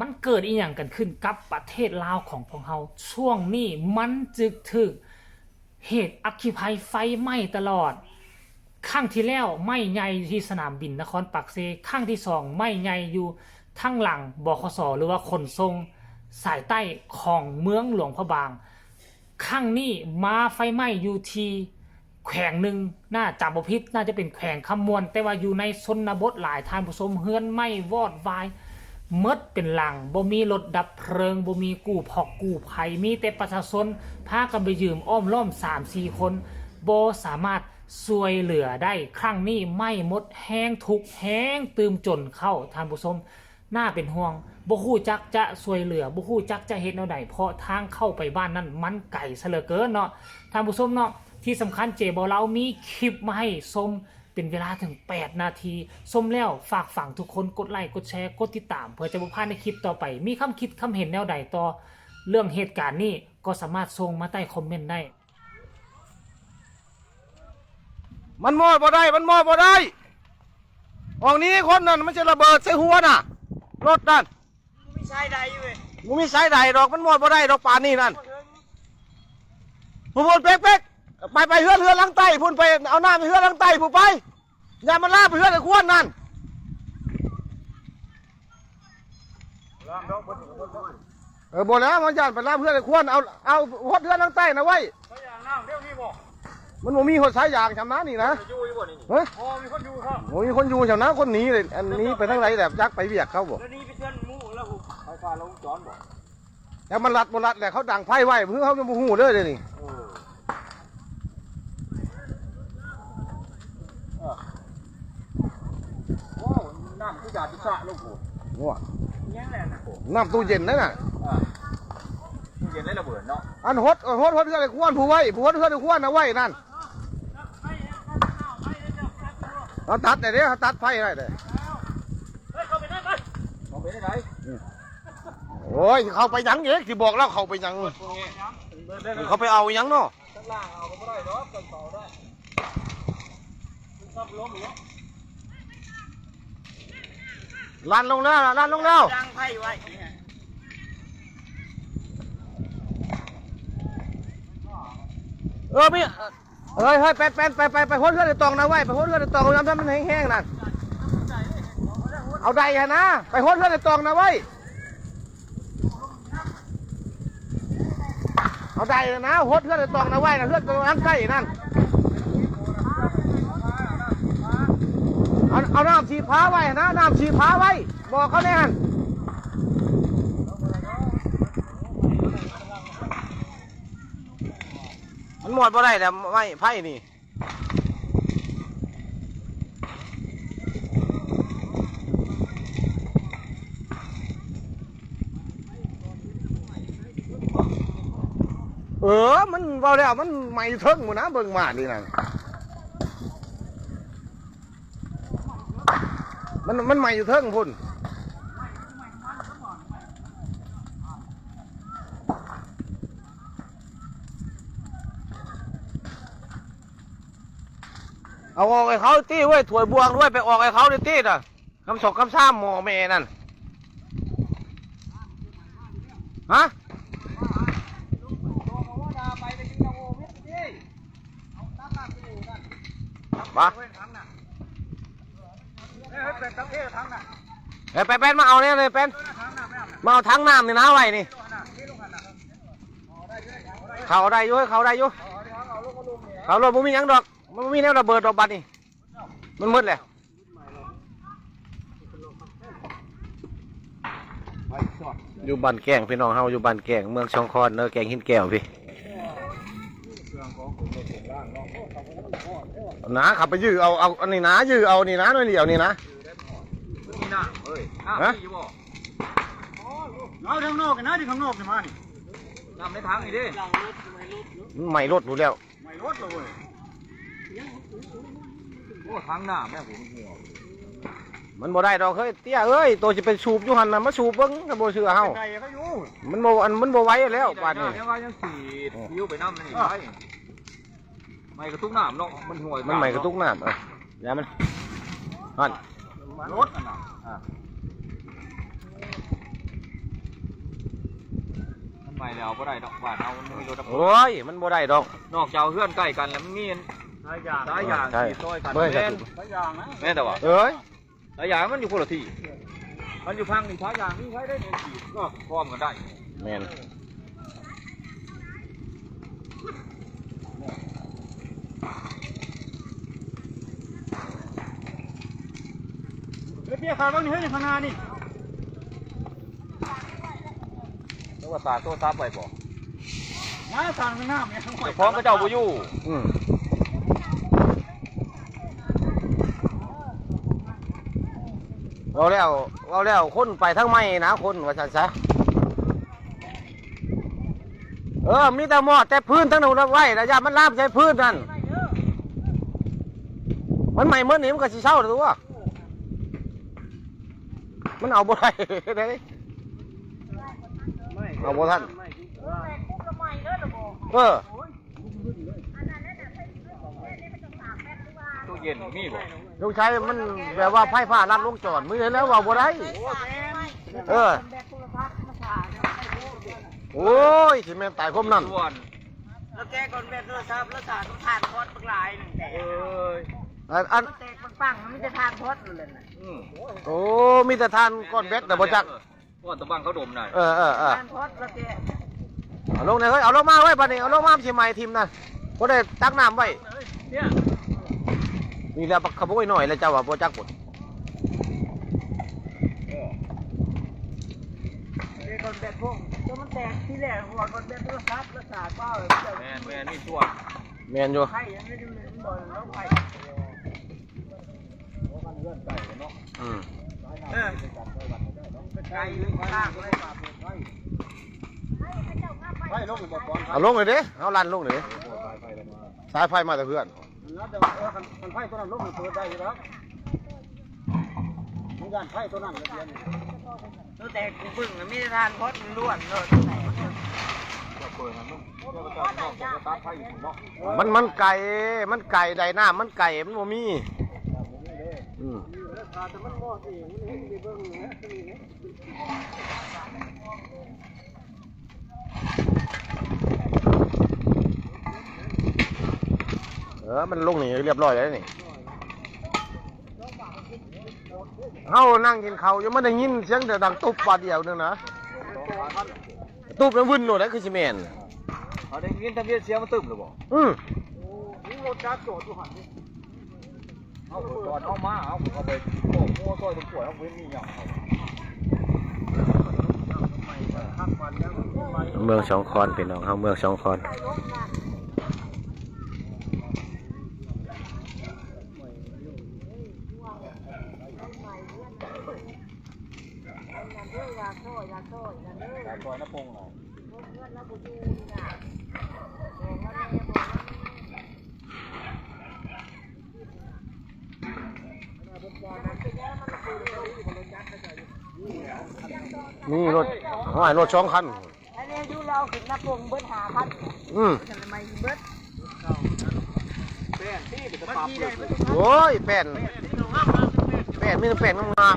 มันเกิดอีหยังกันขึ้นกับประเทศลาวของพวกเราช่วงนี้มันจึกถึกเหตุอัคคีภัยไฟไหม้ตลอดครั้งที่แล้วไหม้ใหญ่ที่สนามบินนครปักเซครั้งที่สองไหม้ใหญ่อยู่ทั้งหลังบขสหรือว่าขนส่งสายใต้ของเมืองหลวงพระบางครั้งนี้มาไฟไหม้อยู่ที่แขวงหนึ่งน่าจำบพิษน่าจะเป็นแขวงคำมวน แต่ว่าอยู่ในชนบทหลายทานผู้ชมเฮือนไหม้วอดวาย เมดเป็นหลังบ่มีรถดับเพลิงบ่มีกู้พอกกู้ภัยมีแต่ประชาชนพากันไปยืมอ้อมล้อม3-4คนบ่สามารถช่วยเหลือได้ครั้งนี้ไม้หมดแห้งทุกแห้งตืมจนเข้าทานผู้ชมน่าเป็นห่วงบ่ฮู้จักจะช่วยเหลือบ่ฮู้จักจะเฮ็ดแนวใดเพราะทางเข้าไปบ้านนั้นมันไกลซะเหลือเกินเนาะท่านผู้ชมเนาะที่สำคัญเจบอเรามีคลิปมาให้ชม เป็นเวลาถึง 8 นาทีชมแล้วฝากฝังทุกคนกดไลค์กดแชร์กดติดตาม เพื่อจะบ่พลาดในคลิปต่อไป มีคำคิดคำเห็นแนวใดต่อ เรื่องเหตุการณ์นี้ก็สามารถส่งมาใต้คอมเมนต์ได้ มันมอดบ่ได้ มันมอดบ่ได้ออกนี้คนนั่นมันจะระเบิดใส่หัวน่ะ รถนั่นไม่ใช่ใดเว้ยมึงมีสายใดดอกมันมอดบ่ได้ดอกป่านนี่นั่นผู้พูดเป๊กเป๊ก ไปไปเฮือนเฮือนหลังใต้พุ่นไปเอาหน้าไปเฮือนหลังใต้ผู้ไปอย่ามันลาไปเฮือนไอ้ขวนนั่นเออบอกแล้วมันย่านไปลาเพื่อนไอ้ขวนเอาเอาหดเฮือนหลังใต้นะไว้ยเขาอย่างน้ำเดี๋ยวนี้บอกมันบ่มีหดสายยางชำนาญนี่นะอยู่อยู่บ่นี่เฮ้ยพอมีคนอยู่ครับโอ้ยคนอยู่แถวนั้นคนหนีเลยอันนี้ไปทางไหนแบบยักไปเวียกเขาบอกแล้วนี่ไปเชิญหมู่แล้วผมไฟฟ้าลงจอนบอกแล้วมันรัดบรัดแหละเขาดังไพ่ไว้เพื่อเขาจะบูหูเด้อเดี๋ยวนี้ โอ้ว้าว น้ำที่ยาที่สระลูกโหว้ายังแหละนะโหน้ำตู้เย็นนั่นน่ะอ่าตู้เย็นได้ระเบิดเนาะอันฮดฮดฮดเพื่อนไอ้ขวนผู้ไว้ผู้ฮดเพื่อนไอ้ขวนเอาไว้นั่นเอาตัดได้เด้อตัดไฟได้เด้อเฮ้ยเข้าไปได้ไหมเข้าไปได้ไหนโอ้ยเขาไปหยังเอกที่บอกแล้วเขาไปหยังพวกนี้ได้เลยเขาไปเอาหยังเนาะข้างล่างเอาก็ไม่ได้เนาะต้นเสาได้ซับล้มอยู่ ลันลงแล้วลันลงแล้วดังไพ่ไว้เออพี่เฮ้ยเฮ้ยไปไปไปไปไปฮดเพื่อนตองนะไว้ไปฮดเพื่อนตองน้ำถ้านมันแห้งๆนั่นเอาได้ฮะนะไปฮดเพื่อนตองนะไว้เอาได้เลยนะหดเพื่อนตองนะไว้นะเพื่อนตรงนั้นใกล้นั่น เอาเอาน้ำฉีดพ้าไว้นะน้ำฉีดพ้าไว้ บอกเขาแน่นมันหมดบ่ได้แต่ไม่ไพ่นี่เออ มันเบาแล้ว มันไม่เทิงหมดนะเบิ่งมาดินั่น มันมันไม่อยู่เทิงพุ่นเอาออกไอ้เขาตี้ไว้ยถวยบวงด้วยไปออกไอ้เขาดิตี้น่ะคำสอกคำซ้ำหมอเมนั่นฮะมาเป็น ทั้งเททั้งน่ะเอ้ยไปเป็นมาเอาเนี่ยเลยเป็นมาเอาทั้งน้ำนี่นะไว้นี่เขาได้ยู่เฮ้ยเขาได้ยู่เขารถมันมีหยังดอกมันบ่มีแนวระเบิดดอกบัดนี่มันมืดเลยอยู่บ้านแกงพี่น้องเฮาอยู่บ้านแกงเมืองชองคอนเนอแกงหินแก้วพี่นะขับไปยื้อเอาเอาอันนี้นะยื้อเอานี่นะหน่อยเดียวนี่นะ มีหน้าเฮ้ยน้ำฮะมีอยู่บ่เอาทางนอกกันนะที่ข้างนอกนี่มานี่น้ำในทางนี่ดิมันใหม่รถรู้แล้วไม่รถเลยเว้ยโอ้ทางหน้าแม่ผมหัวมันบ่ได้ดอกเฮ้ยเตี้ยเอ้ยตัวจะเป็นสูบอยู่หันน่ะมาสูบเบิ่งก็บ่เชื่อเฮาไก่เขาอยู่มันบ่อันมันบ่ไหวแล้วป่านนี้เดี๋ยวว่ายังสีดยิ้วไปน้ำนี่ไปไม่กระทุกน้ำเนาะมันห่วยมันใหม่กระตุกน้ำเอออย่ามันฮั่น รถอะนะอะม่แล้วบ่ได้ดอกบ้านเอามันมีรถดับเพลิงโอ้ย มันบ่ได้ดอก นอกจากเอาเพื่อนใกล้กันแล้วมันมีสายยางสายยางใช่ที่ซอยกันเบิ่งจะแม่นถูกสายยางนะแม่นแต่ว่าเอ้ยสายยางมันอยู่คนละที่ มันอยู่พังนี่สายยางนี่ใช้ได้ในที่ก็พร้อมกันได้แม่น เปียขาบ้างนี่เฮ้ยข้างหน้านี่แล้วว่าตาตัวซับไว้บ่น้าทางข้างหน้าเนี่ยเจ้าของก็เจ้าบ่อยู่อืมเอาแล้วเอาแล้วคนไปทั้งไม่นะคนว่าซั่นซะเออ มีแต่หมอดแต่พื้นทั้งนั้นไว้ระยะมันลามใช้พื้นนั่น มันใหม่เมื่อนี้มันก็สิเช่าตัว มันเอาบ่ได้เด้ เอาบ่ทัน เออตู้เย็นมีบ่ลูกชายมันแบบว่าไพ่ฟ้ารัดวงจรมือเห็นแล้วว่าบ่ได้ เออ โอ้ยสิแม่นตายคมนั่น ส่วนแล้วแกก่อนแบกโทรศัพท์แล้วสาดทานพอดปักหลายหนึ่งแต่ เอ้ย อันอันแตกปังๆมันไม่จะทานพอดเลยนะอืมโอ้มีแต่ทานก้อนแบกแต่บ่จักก้อนตะบังเขาดมหน่อยเออเออเออทานพอดแล้วแกเอาลงเลยเฮ้ยเอาลงมาไว้บัดนี้เอาลงมาสิใหม่ทีมนั่นบ่ได้ตักน้ำไว้เนี่ยนี่แหล้วขโมยหน่อยแล้วเจ้าว่าบ่จักบ่แกก่อนแบกพวกก็มันแตกที่แรกหัวก่อนแบกโทรศัพท์แล้วสาดเป้าเลยแมนแมนนี่ส่วนแม่นอยู่ไข่ยังไม่ดูเลยมันบ่อยแล้วไข่ อืมเออไข่เลยข้างเลยเอาลงเลยเด้เอาลันลงเลยเด้สายไฟมาแต่เพื่อนมันไฟตัวนั้นลงมันเปิดได้อยู่แล้วมันยันไฟตัวนั้นเลยเดียวนี่ตัวแตกกูบึ้งไม่ได้ทานพอดมันล้วนเลยแตกเปิดมันเดี๋ยวจะนอกจากจะตัดไฟ อยู่เนาะมันมันไก่มันไก่ใดน้ำมันไก่มันบ่มีอืมเออ มันลงนี่เรียบร้อยแล้วนี่เฮานั่งกินข้าวยังไม่ได้ยินเสียงแต่ดังตุ๊บบาดเดียวนึงนะตุ๊บแล้ววุ่นโน่นนะคือสิแม่นเอาได้ยินทะเบียนเสียงมันตึมหรือบ่อืมรถจักรโจดอยู่หันดิ เอาจอดเอามาเอาเอาไปโอ้โหซอยตรงป่วยเอาเว้นนี่อย่างเมืองสองคอนเป็นน้องเฮาเมืองสองคอนนี่ รถห้อยรถสองคัน อันนี้อยู่เราขึ้นหน้าปงเบิ้ลหาพันอืมทำไมเบิ้ลแป้นที่เป็นมันปรับมีเลได้ยมันโอ้ยแป้นแป้นมีแต่แป้นงาม